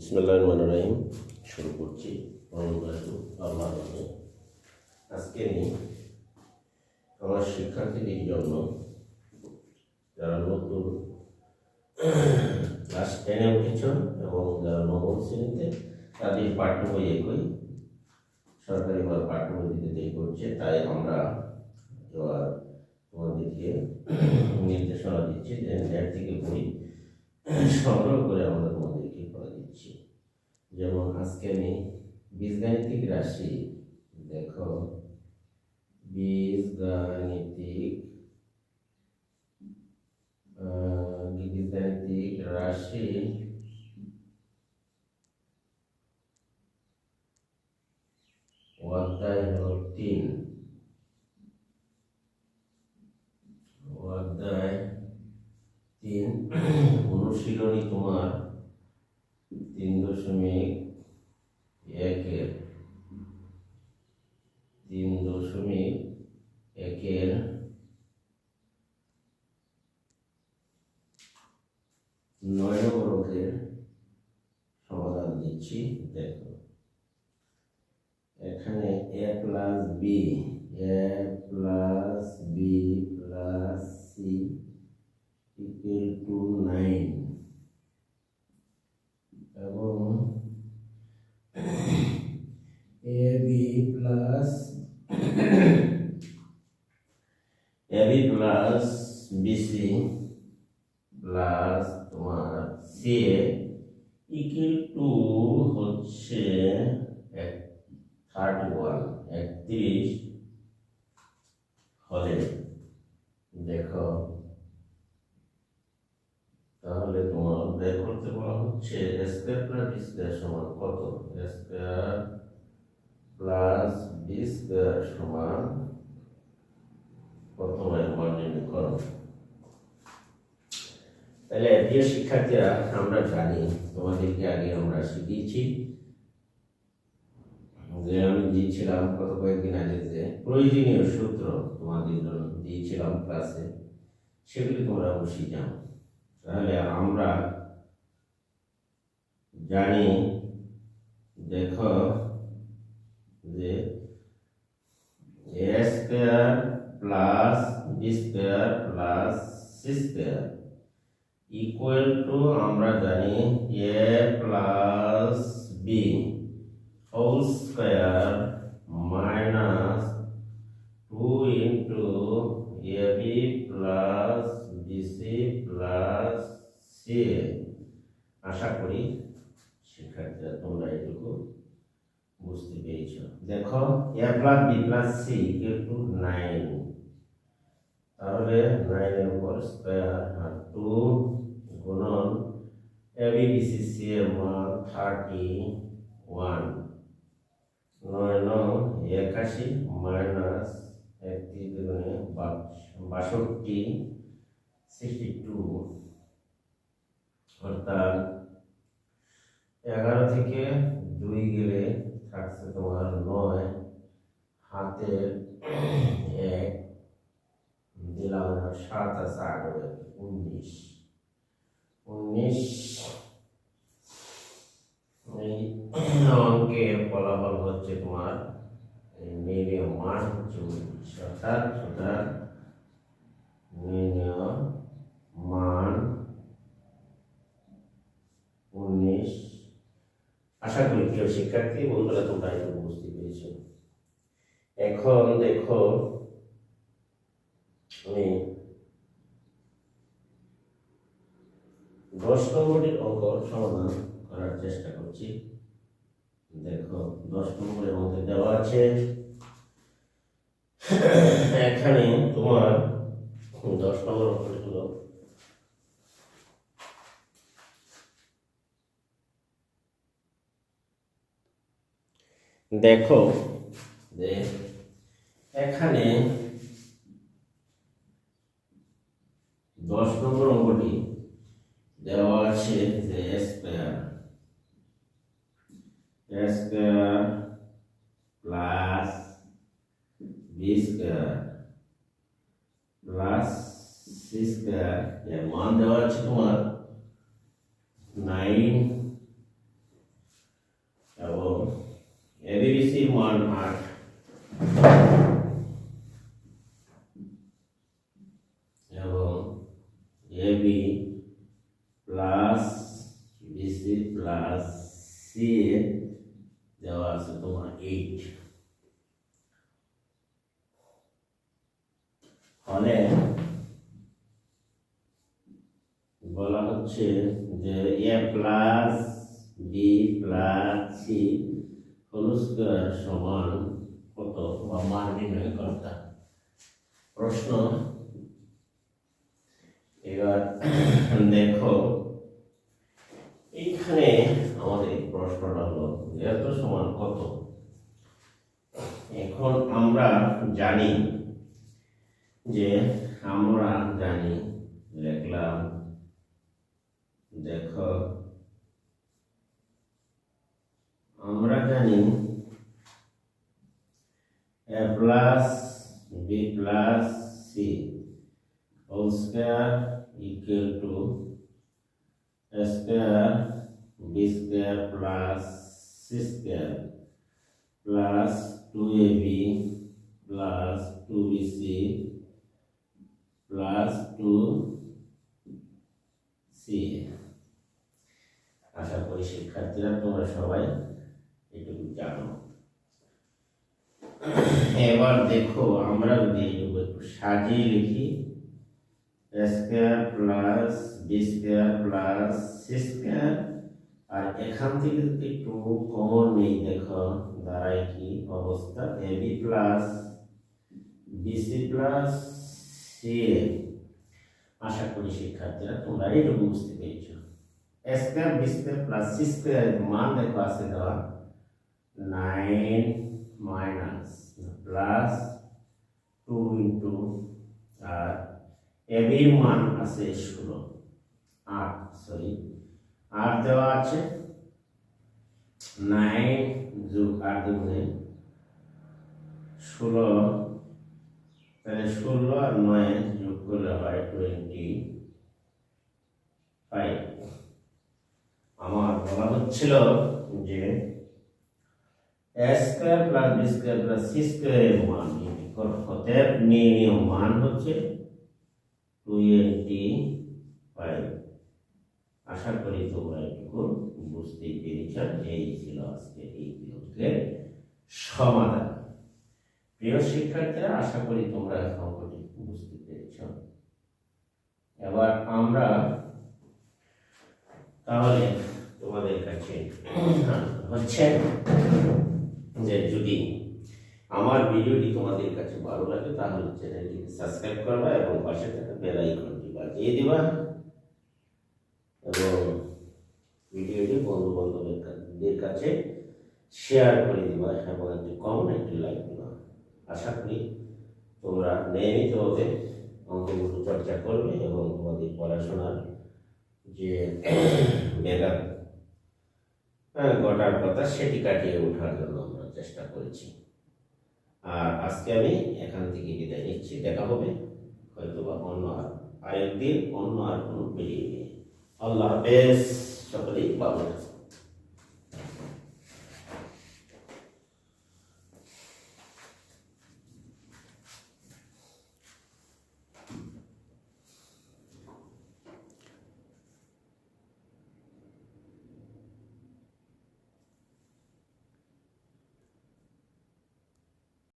বিসমুল্লাহ রহমান রহিম শুরু করছি আজকে আমি আমার শিক্ষার্থীদের জন্য যারা নতুন ক্লাস টেনে উঠেছ এবং যারা নবম শ্রেণীতে, তাদের পাঠ্য বই একই। সরকারি বা পাঠ্য বই দিতে দেরি করছে, তাই আমরা এবার তোমাদেরকে নির্দেশনা দিচ্ছি যে, নেট থেকে বই সংগ্রহ করে আমরা যেমন আজকে আমি বীজগাণিতিক রাশি, দেখো, বীজগাণিতিক বীজগাণিতিক রাশি অধ্যায় হল তিন। অধ্যায় তিন, অনুশীলনী তোমার তিন দশমিক একের তিন দশমিক একের নয় অঙ্কের সমাধান দিচ্ছি, দেখো। এখানে A plus B, A plus B plus C equal to nine এবং A B plus A B plus BC plus তোমার সি ইকুয়াল টু হচ্ছে এক থার্টি ওয়ান একত্রিশ হলে, দেখো, তাহলে তোমার বের করতে বলা হচ্ছে স্কোয়ার প্লাস বি স্কোয়ার সমান কত? স্কোয়ার প্লাস বি স্কোয়ার সমান হয় মান নির্ণয় করো। তাহলে প্রিয় শিক্ষার্থীরা আমরা জানি, তোমাদেরকে আগে আমরা শিখিয়েছি। যে আমি দিয়েছিলাম গত কয়েকদিন আগে যে প্রয়োজনীয় সূত্র তোমাদের জন্য দিয়েছিলাম ক্লাসে, সেগুলি তোমরা অবশ্যই জানো। তাহলে আমরা জানি, দেখো যে A square plus B square plus C square. Equal to আমরা জানি A plus B whole square minus two into A B plus BC plus C আশা করি শিক্ষার্থীরা তোমরা এটুকু বুঝতে পেরেছ। দেখো A plus B plus C equal to nine তাহলে নাইনের উপর স্কোয়ার আর টু গুণন A B B C C এর মান থার্টি ওয়ান নয় নয় একাশি মাইনাস একটি দুগুণে বাষট্টি সিক্সটি টু অর্থাৎ এগারো থেকে দুই গেলে থাকছে তোমার নয়, হাতের এক। দিলাম আমরা সাত আছে উনিশ। উনিশ এই অঙ্কের ফলাফল হচ্ছে তোমার নির্ণয় মান হচ্ছে উনিশ অর্থাৎ সুতরাং মান উনিশ। আশা করি প্রিয় শিক্ষার্থী, বন্ধুরা তোমরা বুঝতে পেরেছ এখন দেখো আমি দশ নম্বরের অঙ্ক সমাধান করার চেষ্টা করছি। দেখো দশ নম্বরের মধ্যে দেওয়া আছে, এখানে তোমার দশ নম্বর অঙ্কটি হলো দেখো যে এখানে দশ নম্বর অঙ্কটি দেওয়া আছে যে square square plus B square plus C square এর মান দেওয়া আছে তোমার নাইন সি দেওয়া আছে তোমার এইট ফলে বলা হচ্ছে যে A plus B plus C whole square সমান কত? বা মান নির্ণয় কর্তা প্রশ্ন। এবার দেখো, এইখানে আমাদের প্রশ্নটা হলো, এত সমান কত? এখন আমরা জানি যে আমরা জানি, লিখলাম, দেখো, আমরা জানি A plus B plus C whole square equal to square B square plus C square plus two A B, plus two B C, plus two C আশা করি শিক্ষার্থীরা তোমরা সবাই এটুকু জানো। এবার দেখো, আমরা যদি একটু সাজিয়ে লিখি square plus B square plus C square. আর এখান থেকে যদি একটু কমন নেই দেখো, দাঁড়ায় কি অবস্থা? A B plus BC plus C আশা করি শিক্ষার্থীরা তোমরা এইটুকু বুঝতে পেরেছ। Square B square plus C স্কোয়ারের মান দেখো, আছে দেওয়া nine minus plus two into আর এবির মান আছে ষোলো, আট সরি আট দেওয়া আছে। নাইন যোগ আট দুগুণে ষোলো। তাহলে ষোলো আর নয় যোগ করলে হয় টোয়েন্টি ফাইভ আমার বলা হচ্ছিল যে স্কোয়ার প্লাস বি সি স্কোয়ারের মান অতএব নির্ণীয় মান হচ্ছে টোয়েন্টি ফাইভ আশা করি তোমরা এটুকু বুঝতেই পেরেছ এই ছিল আজকে এই বিয়োগের সমাধান। প্রিয় শিক্ষার্থীরা, আশা করি তোমরা অঙ্কটি বুঝতে পেরেছ এবার আমরা তাহলে তোমাদের কাছে হচ্ছে যে যদি আমার ভিডিওটি তোমাদের কাছে ভালো লাগে, তাহলে চ্যানেলটিকে সাবস্ক্রাইব করবা এবং পাশে থাকা বেল আইকনটি বাজিয়ে দিবা। এবং ভিডিওটি বন্ধু বান্ধবের কাছে শেয়ার করে দিবা। এবং একটি কমন একটি লাইক দিবা। আশা করি তোমরা নিয়মিতভাবে অঙ্কগুলো চর্চা করবে এবং তোমাদের পড়াশোনার যে মেগা ঘটার কথা সেটি কাটিয়ে ওঠার জন্য আমরা চেষ্টা করেছি। আর আজকে আমি এখান থেকে বিদায় নিচ্ছি। দেখা হবে হয়তো বা অন্য আর, আরেকদিন অন্য আর কোনো ভিডিও নিয়ে। আল্লাহ হাফেজ সকলেই ভালো